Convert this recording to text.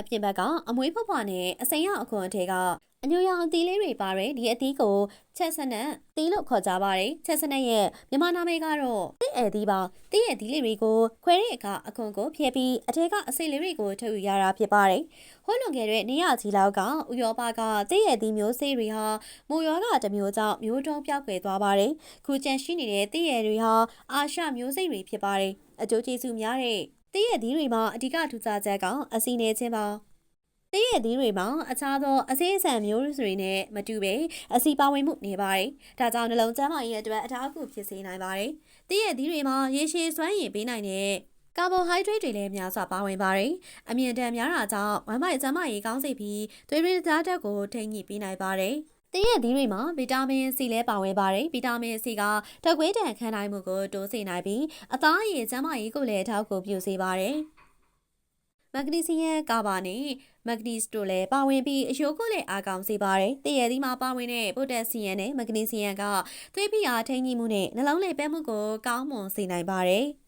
အပြင်ဘက်ကအမွေးဖွားဖွားနဲ့အစိမ်းရောင်အခွန်အထည်ကအညိုရောင်အသီးလေးတွေပါတဲ့ဒီအသီးကိုချက်စနက်သီးလို့ခေါ်ကြပါတယ်ချက်စနက်ရဲ့မြန်မာနာမည်ကတော့သီးအဲသီးပါသီးရဲ့သီးလေးတွေကိုခွဲတဲ့အခါအခွန်ကိုဖျက်ပြီးအထက်ကအစိမ်းလေးတွေကိုထုတ်ယူရတာဖြစ်ပါတယ်ဟိုးလွန်ခဲ့တဲ့နေရကြီးလောက်ကဥရောပကသီးရဲ့သီးမျိုးစေးတွေဟာမိုးရွာကတစ်မျိုးကြောင့်မျိုးတုံးပြောက်ကွယ်သွားပါတယ်ခုကျန်ရှိနေတဲ့သီးရဲ့တွေဟာအာရှမျိုးစိတ်တွေဖြစ်ပါတယ်အကျိုးကျေးဇူးများတဲ့ သီးရဲ့သီးတွေမှာအဓိကထူးခြားချက်ကအစီနေခြင်းပါသင်းရဲ့သီးတွေမှာအခြားသောအစင်းအဆန်မျိုးတွေနဲ့မတူပဲအစီပါဝင်မှုနေပါတယ်။ဒါကြောင့်နှလုံးကျန်းမာရေးအတွက်အထောက်အကူဖြစ်စေနိုင်ပါတယ်။သင်းရဲ့သီးတွေမှာရေရှည်စွမ်းရည်ပေးနိုင်တဲ့ကာဗိုဟိုက်ဒရိတ်တွေလည်းများစွာပါဝင်ပါတယ်။အမြင့်တန်များတာကြောင့်ဝမ်းပိုက်ကျန်းမာရေးကောင်းစေပြီးသွေးရင်းသားဓာတ်ကိုထိန်းညှိပေးနိုင်ပါတယ်။ သင်းရဲ့သီးတွေမှာဗီတာမင် C လည်းပါဝင်ပါတယ်။ဗီတာမင် C ကဓာတ်ခွေးတန်ခံနိုင်မှုကိုတိုးစေနိုင်ပြီးအသားအရည်ကျန်းမာရေးကိုလည်းအထောက်အကူပြုစေပါတယ်။မက်ဂနီဆီယမ်ကာဗာနဲ့မက်ဂနီစတို့လည်းပါဝင်ပြီးအယိုးကိုလည်းအားကောင်းစေပါတယ်။တည့်ရည်သီးမှာပါဝင်တဲ့ပိုတက်ဆီယမ်နဲ့မက်ဂနီဆီယမ်ကသွေးဖိအားထိန်းညှိမှုနဲ့နှလုံးလေပတ်မှုကိုကောင်းမွန်စေနိုင်ပါတယ်။